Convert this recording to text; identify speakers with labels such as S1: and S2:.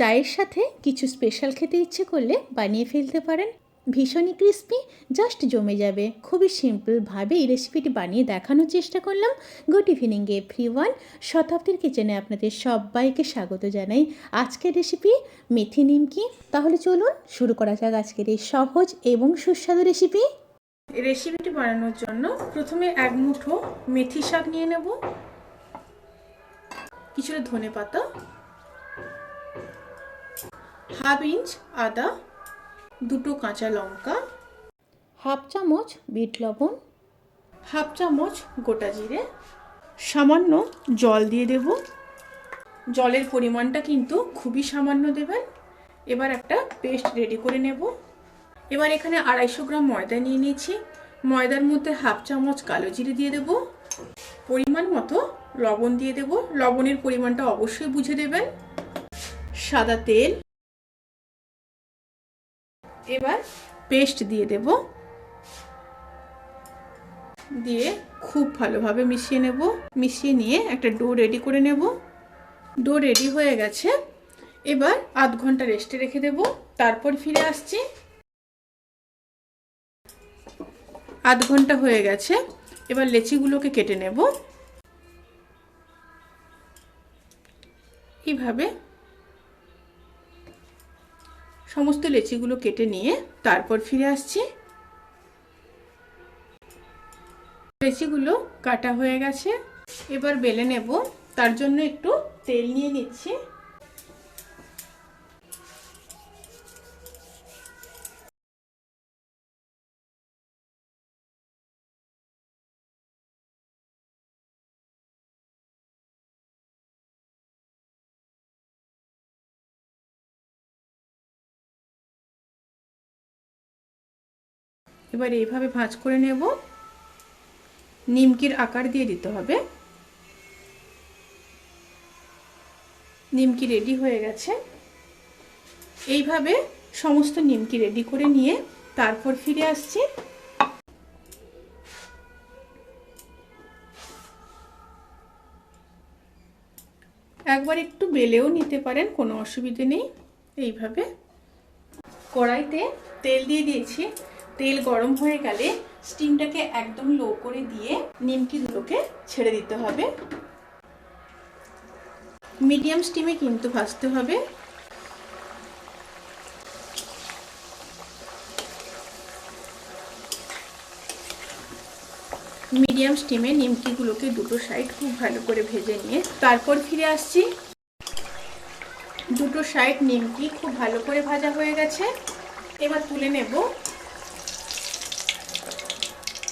S1: চায়ের সাথে কিছু স্পেশাল খেতে ইচ্ছে করলে বানিয়ে ফেলতে পারেন। ভীষণই ক্রিস্পি জাস্ট জমে যাবে। খুবই সিম্পলভাবে এই রেসিপিটি বানিয়ে দেখানোর চেষ্টা করলাম। গুড ইভিনিং এভরি ওয়ান শতাব্দীর কিচেনে আপনাদের সবাইকে স্বাগত জানাই। আজকের রেসিপি মেথি নিমকি। তাহলে চলুন শুরু করা যাক আজকের এই সহজ এবং সুস্বাদু রেসিপি
S2: রেসিপিটি বানানোর জন্য প্রথমে এক মুঠো মেথি শাক নিয়ে নেব। কিছুটা ধনে পাতা হাফ ইঞ্চ আদা, দুটো কাঁচা লঙ্কা,
S1: হাফ চামচ বিট লবণ,
S2: হাফ চামচ গোটা জিরে, সামান্য জল দিয়ে দেব। জলের পরিমাণটা কিন্তু খুবই সামান্য দেবেন। এবার একটা পেস্ট রেডি করে নেব। এবার এখানে আড়াইশো গ্রাম ময়দা নিয়ে নিয়েছি। ময়দার মধ্যে হাফ চামচ কালো জিরে দিয়ে দেব। পরিমাণ মতো লবণ দিয়ে দেব। লবণের পরিমাণটা অবশ্যই বুঝে দেবেন। সাদা তেল এবার পেস্ট দিয়ে দেব। দিয়ে খুব ভালোভাবে মিশিয়ে নেব। মিশিয়ে নিয়ে একটা ডো রেডি করে নেব। ডো রেডি হয়ে গেছে। এবার আধ ঘণ্টা রেস্টে রেখে দেব। তারপর ফিরে আসছি। আধ ঘণ্টা হয়ে গেছে। এবার লেচিগুলোকে কেটে নেব। এইভাবে সমস্ত লেচিগুলো কেটে নিয়ে তারপর ফিরে আসছি। লেচিগুলো কাটা হয়ে গেছে। এবার বেলে নেব। তার জন্য একটু তেল নিয়ে নিচ্ছি। এবার এইভাবে ভাঁজ করে নেব। নিমকির আকার দিয়ে দিতে হবে। নিমকি রেডি হয়ে গেছে। এইভাবে সমস্ত নিমকি রেডি করে নিয়ে তারপর ফিরে আসছি। একবার একটু বেলেও নিতে পারেন, কোনো অসুবিধে নেই। এইভাবে কড়াইতে তেল দিয়ে দিয়েছি। তেল গরম হয়ে গেলে স্টিমটাকে একদম লো করে দিয়ে নিমকিগুলোকে ছেড়ে দিতে হবে। মিডিয়াম স্টিমে কিন্তু ভাজতে হবে। মিডিয়াম স্টিমে নিমকিগুলোকে দুটো সাইড খুব ভালো করে ভেজে নিয়ে তারপর ফিরে আসছি। দুটো সাইড নিমকি খুব ভালো করে ভাজা হয়ে গেছে। এবার তুলে নেব